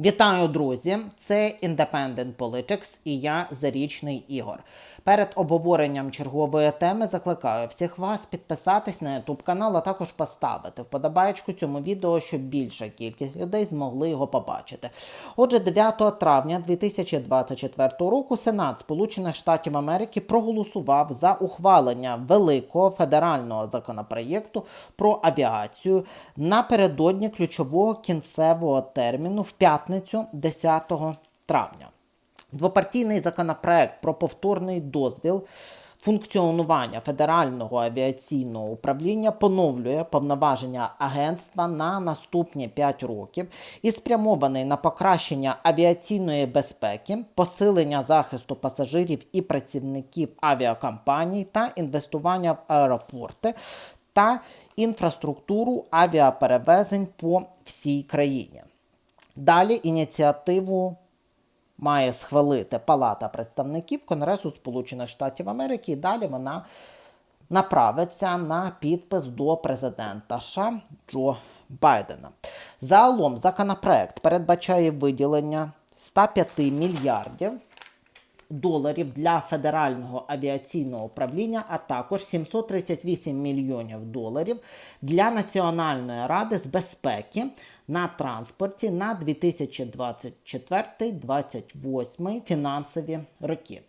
Вітаю, друзі! Це Independent Politics і я Зарічний Ігор. Перед обговоренням чергової теми закликаю всіх вас підписатись на YouTube канал, а також поставити вподобаєчку цьому відео, щоб більша кількість людей змогли його побачити. Отже, 9 травня 2024 року Сенат Сполучених Штатів Америки проголосував за ухвалення великого федерального законопроєкту про авіацію напередодні ключового кінцевого терміну в п'ятницю 10 травня. Двопартійний законопроект про повторний дозвіл функціонування Федерального авіаційного управління поновлює повноваження агентства на наступні 5 років і спрямований на покращення авіаційної безпеки, посилення захисту пасажирів і працівників авіакомпаній та інвестування в аеропорти та інфраструктуру авіаперевезень по всій країні. Далі ініціативу має схвалити Палата представників Конгресу Сполучених Штатів Америки, і далі вона направиться на підпис до президента США Джо Байдена. Загалом законопроект передбачає виділення 105 мільярдів доларів для Федерального авіаційного управління, а також 738 мільйонів доларів для Національної ради з безпеки на транспорті на 2024-2028 фінансові роки.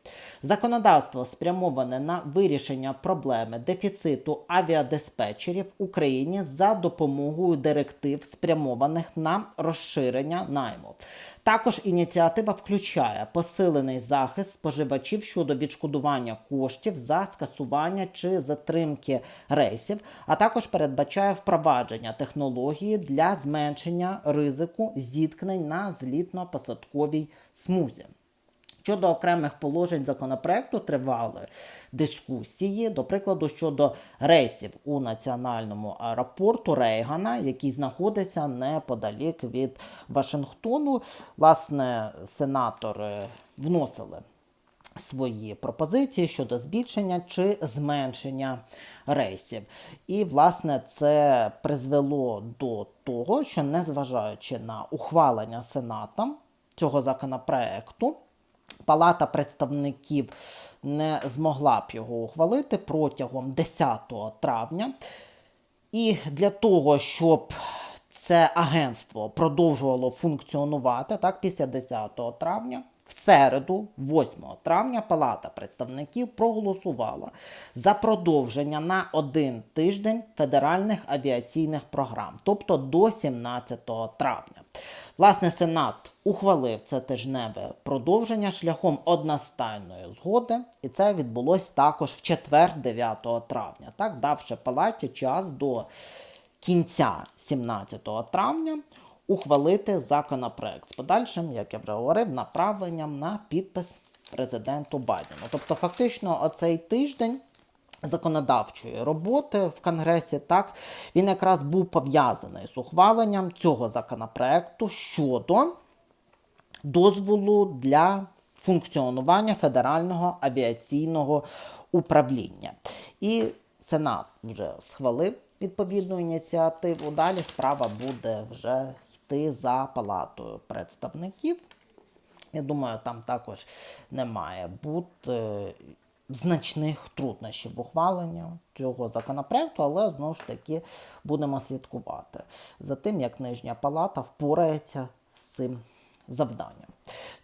Законодавство спрямоване на вирішення проблеми дефіциту авіадиспетчерів в Україні за допомогою директив, спрямованих на розширення найму. Також ініціатива включає посилений захист споживачів щодо відшкодування коштів за скасування чи затримки рейсів, а також передбачає впровадження технології для зменшення ризику зіткнень на злітно-посадковій смузі. Щодо окремих положень законопроекту тривали дискусії, до прикладу, щодо рейсів у національному аеропорту Рейгана, який знаходиться неподалік від Вашингтону. Власне, сенатори вносили свої пропозиції щодо збільшення чи зменшення рейсів. І, власне, це призвело до того, що незважаючи на ухвалення Сенатом цього законопроекту, Палата представників не змогла б його ухвалити протягом 10 травня. І для того, щоб це агентство продовжувало функціонувати так, після 10 травня, в середу, 8 травня, Палата представників проголосувала за продовження на один тиждень федеральних авіаційних програм, тобто до 17 травня. Власне, Сенат ухвалив це тижневе продовження шляхом одностайної згоди, і це відбулось також в четвер, 9 травня, так давши палаті час до кінця 17 травня ухвалити законопроект з подальшим, як я вже говорив, направленням на підпис президенту Байдену. Тобто, фактично, оцей тиждень. Законодавчої роботи в Конгресі, так він якраз був пов'язаний з ухваленням цього законопроекту щодо дозволу для функціонування Федерального авіаційного управління. І Сенат вже схвалив відповідну ініціативу. Далі справа буде вже йти за палатою представників. Я думаю, там також не має бути значних труднощів в ухваленні цього законопроекту, але знову ж таки будемо слідкувати за тим, як нижня палата впорається з цим завданням.